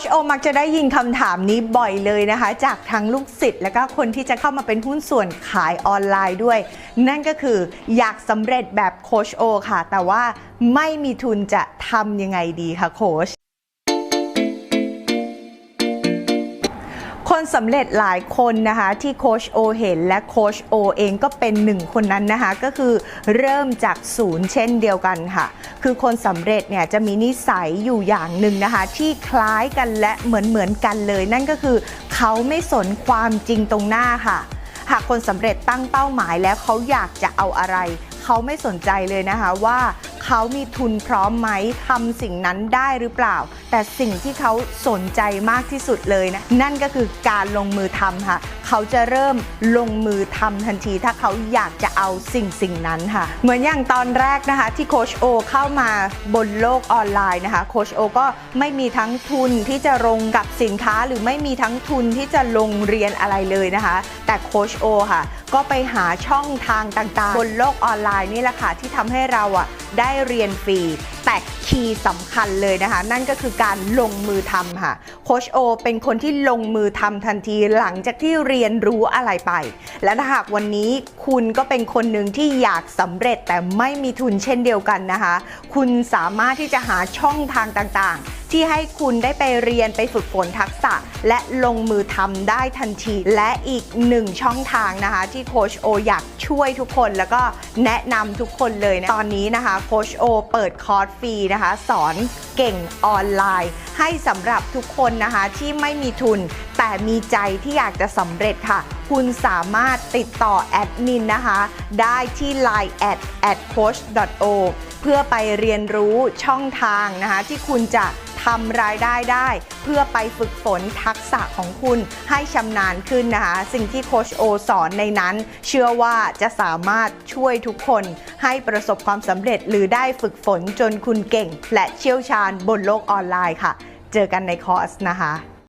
ชโอมักจะได้ยินคำถามนี้บ่อยเลยนะคะ จากทั้งลูกศิษย์และก็คนที่จะเข้ามาเป็นหุ้นส่วนขายออนไลน์ด้วย นั่นก็คืออยากสำเร็จแบบโคชโอค่ะ แต่ว่าไม่มีทุนจะทำยังไงดีคะโคช คนสำเร็จหลายคนนะคะที่โคชโอเห็นและโคชโอเองก็เป็นหนึ่งคนนั้นนะคะก็คือเริ่มจากศูนย์เช่นเดียวกันค่ะ คือคนสำเร็จเนี่ยจะมีนิสัยอยู่อย่างหนึ่งนะคะที่คล้ายกันและเหมือนเหมือนๆกันเลย นั่นก็คือเขาไม่สนความจริงตรงหน้าค่ะ หากคนสำเร็จตั้งเป้าหมายแล้วเขาอยากจะเอาอะไร เขาไม่สนใจเลยนะคะว่า เขามีทุนพร้อมไหมทำสิ่งนั้นได้หรือเปล่า แต่สิ่งที่เขาสนใจมากที่สุดเลยนะ นั่นก็คือการลงมือทำค่ะ เขาจะเริ่มลงมือทำทันที ถ้าเขาอยากจะเอาสิ่งสิ่งนั้นค่ะ เหมือนอย่างตอนแรกนะคะ ที่โคชโอเข้ามาบนโลกออนไลน์นะคะโคชโอก็ไม่มีทั้งทุนที่จะลงกับสินค้าหรือไม่มีทั้งทุนที่จะลงเรียนอะไรเลยนะคะ แต่โคชโอค่ะ ก็ไปหาช่องทางต่างๆ บนโลกออนไลน์นี่แหละค่ะที่ทำให้เราอะได้เรียนฟรี แต่คีย์สำคัญเลยนะคะ นั่นก็คือการลงมือทำค่ะโคชโอเป็นคนที่ลงมือทำทันทีหลังจากที่เรียนรู้อะไรไป และถ้าหากวันนี้คุณก็เป็นคนหนึ่งที่อยากสำเร็จแต่ไม่มีทุนเช่นเดียวกันนะคะ คุณสามารถที่จะหาช่องทางต่างๆ ที่ให้คุณได้ไปเรียนไปฝึกฝนทักษะ และลงมือทำได้ทันที และอีกหนึ่งช่องทางนะคะที่โคชโออยากช่วยทุกคนแล้วก็แนะนำทุกคนเลยนะตอนนี้นะคะโคชโอเปิดคอร์สฟรีนะคะสอนเก่งออนไลน์ ให้สำหรับทุกคนนะคะที่ไม่มีทุน แต่มีใจที่อยากจะสำเร็จค่ะคุณสามารถติดต่อแอดมินนะคะ ได้ที่ line at at coach o เพื่อไปเรียนรู้ช่องทางนะคะ ที่คุณจะ ทำรายได้ได้ เพื่อไปฝึกฝนทักษะของคุณให้ชำนาญขึ้นนะคะ สิ่งที่โคชโอสอนในนั้น เชื่อว่าจะสามารถช่วยทุกคน ให้ประสบความสำเร็จหรือได้ฝึกฝนจนคุณเก่ง และเชี่ยวชาญบนโลกออนไลน์ค่ะ เจอกันในคอร์สนะคะ